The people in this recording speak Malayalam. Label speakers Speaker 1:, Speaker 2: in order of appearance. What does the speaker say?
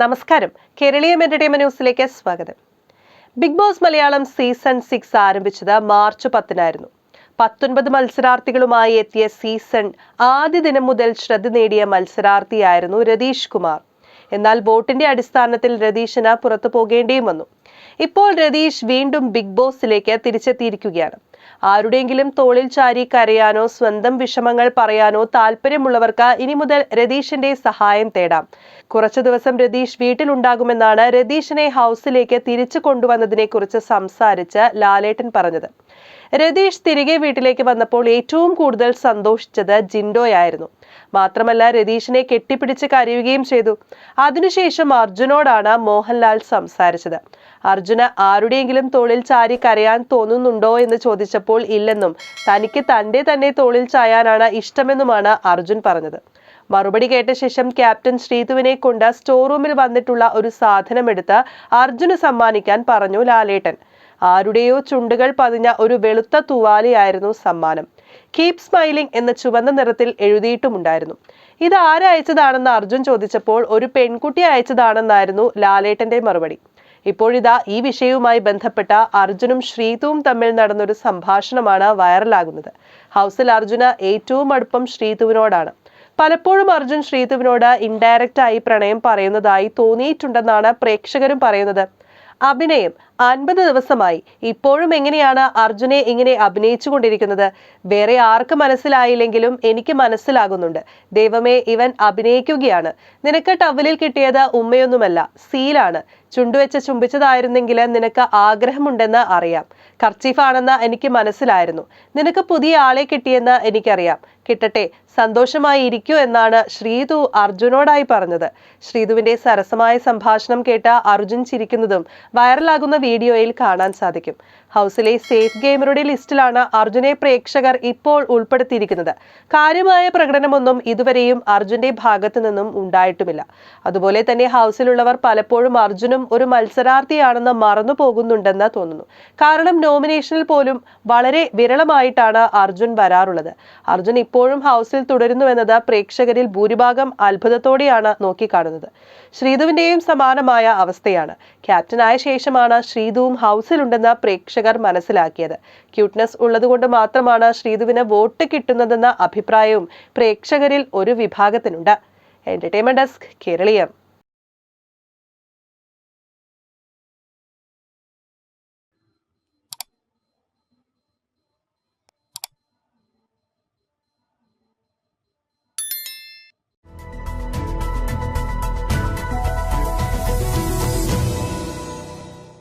Speaker 1: നമസ്കാരം. കേരളീയം എന്റർടൈൻമെന്റ് ന്യൂസിലേക്ക് സ്വാഗതം. Big Boss Malayalam season six ആരംഭിച്ചത് മാർച്ച് പത്തിനായിരുന്നു. പത്തൊൻപത് മത്സരാർത്ഥികളുമായി എത്തിയ സീസൺ ആദ്യ ദിനം മുതൽ ശ്രദ്ധ നേടിയ മത്സരാർത്ഥിയായിരുന്നു രതീഷ് കുമാർ. എന്നാൽ വോട്ടിന്റെ അടിസ്ഥാനത്തിൽ രതീഷിന് പുറത്തു പോകേണ്ടിയും വന്നു. ഇപ്പോൾ രതീഷ് വീണ്ടും ബിഗ് ബോസിലേക്ക് തിരിച്ചെത്തിയിരിക്കുകയാണ്. ആരുടെയെങ്കിലും തോളിൽ ചാരി കരയാനോ സ്വന്തം വിഷമങ്ങൾ പറയാനോ താല്പര്യമുള്ളവർക്ക് ഇനി മുതൽ രതീഷിന്റെ സഹായം തേടാം. കുറച്ചു ദിവസം രതീഷ് വീട്ടിലുണ്ടാകുമെന്നാണ് രതീഷിനെ ഹൗസിലേക്ക് തിരിച്ചു കൊണ്ടുവന്നതിനെ കുറിച്ച് സംസാരിച്ച് ലാലേട്ടൻ പറഞ്ഞത്. രതീഷ് തിരികെ വീട്ടിലേക്ക് വന്നപ്പോൾ ഏറ്റവും കൂടുതൽ സന്തോഷിച്ചത് ജിൻഡോയായിരുന്നു. മാത്രമല്ല രതീഷിനെ കെട്ടിപ്പിടിച്ച് കരയുകയും ചെയ്തു. അതിനുശേഷം അർജുനോടാണ് മോഹൻലാൽ സംസാരിച്ചത്. അർജുന ആരുടെയെങ്കിലും തോളിൽ ചാരി കരയാൻ തോന്നുന്നുണ്ടോ? എന്ന് ചോദിച്ചപ്പോൾ ഇല്ലെന്നും തനിക്ക് തന്റെ തന്നെ തോളിൽ ചായാനാണ് ഇഷ്ടമെന്നുമാണ് അർജുൻ പറഞ്ഞത്. മറുപടി കേട്ട ശേഷം ക്യാപ്റ്റൻ ശ്രീതുവിനെ കൊണ്ട് സ്റ്റോർ റൂമിൽ വന്നിട്ടുള്ള ഒരു സാധനം സാധനമെടുത്ത് അർജുന് സമ്മാനിക്കാൻ പറഞ്ഞു ലാലേട്ടൻ. ആരുടെയോ ചുണ്ടുകൾ പതിഞ്ഞ ഒരു വെളുത്ത തുവാലിയായിരുന്നു സമ്മാനം. കീപ് സ്മൈലിംഗ് എന്ന ചുവന്ന നിറത്തിൽ എഴുതിയിട്ടുമുണ്ടായിരുന്നു. ഇത് ആരയച്ചതാണെന്ന് അർജുൻ ചോദിച്ചപ്പോൾ ഒരു പെൺകുട്ടി അയച്ചതാണെന്നായിരുന്നു ലാലേട്ടന്റെ മറുപടി. ഇപ്പോഴിതാ ഈ വിഷയവുമായി ബന്ധപ്പെട്ട അർജുനും ശ്രീതുവും തമ്മിൽ നടന്നൊരു സംഭാഷണമാണ് വൈറലാകുന്നത്. ഹൗസിൽ അർജുന ഏറ്റവും അടുപ്പം ശ്രീതുവിനോടാണ്. പലപ്പോഴും അർജുൻ ശ്രീതുവിനോട് ഇൻഡയറക്റ്റ് ആയി പ്രണയം പറയുന്നതായി തോന്നിയിട്ടുണ്ടെന്നാണ് പ്രേക്ഷകരും പറയുന്നത്. അഭിനയം അൻപത് ദിവസമായി. ഇപ്പോഴും എങ്ങനെയാണ് അർജുനെ ഇങ്ങനെ അഭിനയിച്ചു കൊണ്ടിരിക്കുന്നത് വേറെ ആർക്ക് മനസ്സിലായില്ലെങ്കിലും എനിക്ക് മനസ്സിലാകുന്നുണ്ട്. ദൈവമേ ഇവൻ അഭിനയിക്കുകയാണ്. നിനക്ക് ടവലിൽ കിട്ടിയത് ഉമ്മയൊന്നുമല്ല സീലാണ്. ചുണ്ടുവെച്ച് ചുംബിച്ചതായിരുന്നെങ്കിൽ നിനക്ക് ആഗ്രഹമുണ്ടെന്ന് അറിയാം. കർച്ചീഫാണെന്ന് എനിക്ക് മനസ്സിലായിരുന്നു. നിനക്ക് പുതിയ ആളെ കിട്ടിയെന്ന് എനിക്കറിയാം. കിട്ടട്ടെ സന്തോഷമായി ഇരിക്കൂ എന്നാണ് ശ്രീതു അർജുനോടായി പറഞ്ഞത്. ശ്രീതുവിന്റെ സരസമായ സംഭാഷണം കേട്ട അർജുൻ ചിരിക്കുന്നതും വൈറലാകുന്ന വീഡിയോയിൽ കാണാൻ സാധിക്കും. ഹൗസിലെ സേഫ് ഗെയിമറുടെ ലിസ്റ്റിലാണ് അർജുനെ പ്രേക്ഷകർ ഇപ്പോൾ ഉൾപ്പെടുത്തിയിരിക്കുന്നത്. കാര്യമായ പ്രകടനമൊന്നും ഇതുവരെയും അർജുന്റെ ഭാഗത്തു നിന്നും ഉണ്ടായിട്ടുമില്ല. അതുപോലെ തന്നെ ഹൗസിലുള്ളവർ പലപ്പോഴും അർജുനും ഒരു മത്സരാർത്ഥിയാണെന്ന് മറന്നു പോകുന്നുണ്ടെന്ന് തോന്നുന്നു. കാരണം നോമിനേഷനിൽ പോലും വളരെ വിരളമായിട്ടാണ് അർജുൻ വരാറുള്ളത്. അർജുൻ ഇപ്പോഴും ഹൗസിൽ തുടരുന്നുവെന്നത് പ്രേക്ഷകരിൽ ഭൂരിഭാഗം അത്ഭുതത്തോടെയാണ് നോക്കിക്കാണുന്നത്. ശ്രീധുവിന്റെയും സമാനമായ അവസ്ഥയാണ്. ക്യാപ്റ്റനായ ശേഷമാണ് ശ്രീധുവും ഹൗസിലുണ്ടെന്ന പ്രേക്ഷകർ മനസ്സിലാക്കിയത്. ക്യൂട്ട്നെസ് ഉള്ളതുകൊണ്ട് മാത്രമാണ് ശ്രീതുവിന് വോട്ട് കിട്ടുന്നതെന്ന അഭിപ്രായവും പ്രേക്ഷകരിൽ ഒരു വിഭാഗത്തിനുണ്ട്. Entertainment desk Keraleeyam